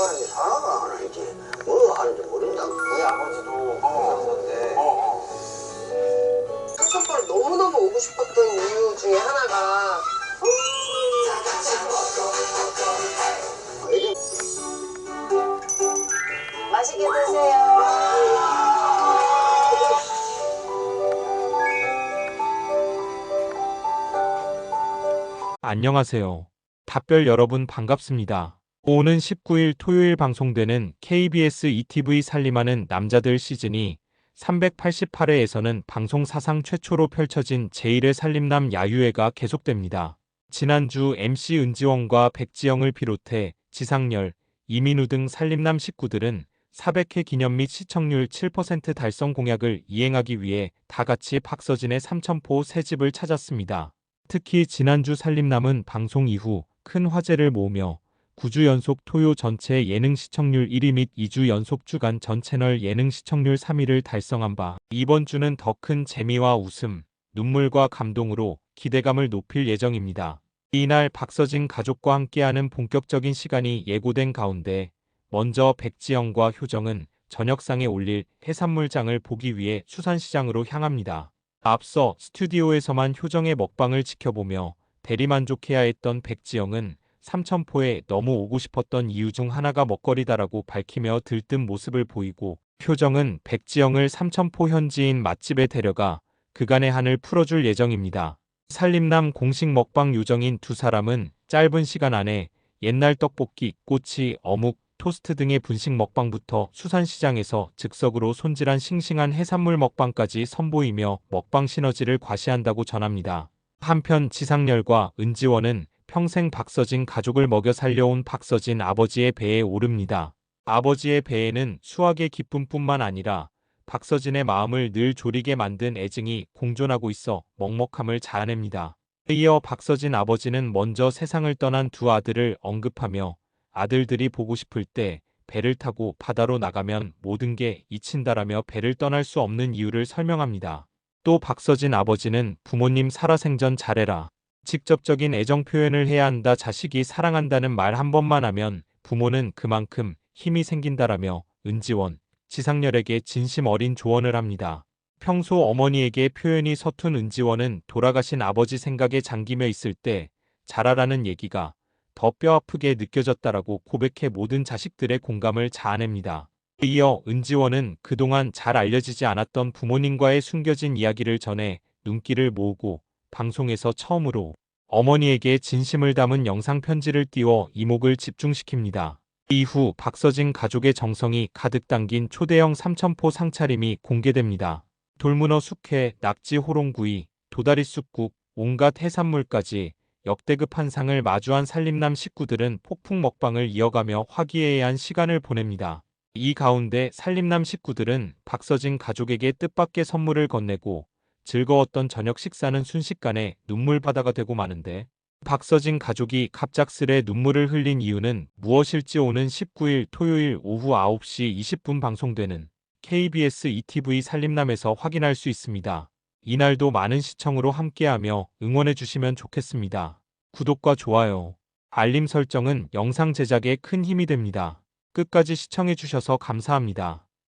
사람이 살아가 안 알지. 뭐 하는지 모른다. 우리 아버지도 그러셨는데 어. 삼천포를 너무너무 오고 싶었던 이유 중에 하나가 맛있게 드세요. 안녕하세요. 답별 여러분 반갑습니다. 오는 19일 토요일 방송되는 KBS ETV 살림하는 남자들 시즌이 388회에서는 방송 사상 최초로 펼쳐진 제1회 살림남 야유회가 계속됩니다. 지난주 MC 은지원과 백지영을 비롯해 지상렬, 이민우 등 살림남 식구들은 400회 기념 및 시청률 7% 달성 공약을 이행하기 위해 다 같이 박서진의 삼천포 새 집을 찾았습니다. 특히 지난주 살림남은 방송 이후 큰 화제를 모으며 9주 연속 토요 전체 예능 시청률 1위 및 2주 연속 주간 전 채널 예능 시청률 3위를 달성한 바 이번 주는 더 큰 재미와 웃음, 눈물과 감동으로 기대감을 높일 예정입니다. 이날 박서진 가족과 함께하는 본격적인 시간이 예고된 가운데 먼저 백지영과 효정은 저녁상에 올릴 해산물장을 보기 위해 수산시장으로 향합니다. 앞서 스튜디오에서만 효정의 먹방을 지켜보며 대리만족해야 했던 백지영은 삼천포에 너무 오고 싶었던 이유 중 하나가 먹거리다라고 밝히며 들뜬 모습을 보이고 효정은 백지영을 삼천포 현지인 맛집에 데려가 그간의 한을 풀어줄 예정입니다. 살림남 공식 먹방 요정인 두 사람은 짧은 시간 안에 옛날 떡볶이, 꼬치, 어묵, 토스트 등의 분식 먹방부터 수산시장에서 즉석으로 손질한 싱싱한 해산물 먹방까지 선보이며 먹방 시너지를 과시한다고 전합니다. 한편 지상렬과 은지원은 평생 박서진 가족을 먹여 살려온 박서진 아버지의 배에 오릅니다. 아버지의 배에는 수학의 기쁨뿐만 아니라 박서진의 마음을 늘 졸이게 만든 애증이 공존하고 있어 먹먹함을 자아냅니다. 이어 박서진 아버지는 먼저 세상을 떠난 두 아들을 언급하며 아들들이 보고 싶을 때 배를 타고 바다로 나가면 모든 게 잊힌다라며 배를 떠날 수 없는 이유를 설명합니다. 또 박서진 아버지는 부모님 살아생전 잘해라. 직접적인 애정 표현을 해야 한다. 자식이 사랑한다는 말 한 번만 하면 부모는 그만큼 힘이 생긴다라며 은지원, 지상렬에게 진심 어린 조언을 합니다. 평소 어머니에게 표현이 서툰 은지원은 돌아가신 아버지 생각에 잠기며 있을 때 잘하라는 얘기가 더 뼈아프게 느껴졌다라고 고백해 모든 자식들의 공감을 자아냅니다. 이어 은지원은 그동안 잘 알려지지 않았던 부모님과의 숨겨진 이야기를 전해 눈길을 모으고 방송에서 처음으로 어머니에게 진심을 담은 영상 편지를 띄워 이목을 집중시킵니다. 이후 박서진 가족의 정성이 가득 담긴 초대형 삼천포 상차림이 공개됩니다. 돌문어 숙회, 낙지 호롱구이, 도다리 쑥국, 온갖 해산물까지 역대급 한상을 마주한 살림남 식구들은 폭풍 먹방을 이어가며 화기애애한 시간을 보냅니다. 이 가운데 살림남 식구들은 박서진 가족에게 뜻밖의 선물을 건네고 즐거웠던 저녁 식사는 순식간에 눈물바다가 되고 마는데 박서진 가족이 갑작스레 눈물을 흘린 이유는 무엇일지 오는 19일 토요일 오후 9시 20분 방송되는 KBS ETV 살림남에서 확인할 수 있습니다. 이날도 많은 시청으로 함께하며 응원해 주시면 좋겠습니다. 구독과 좋아요, 알림 설정은 영상 제작에 큰 힘이 됩니다. 끝까지 시청해 주셔서 감사합니다.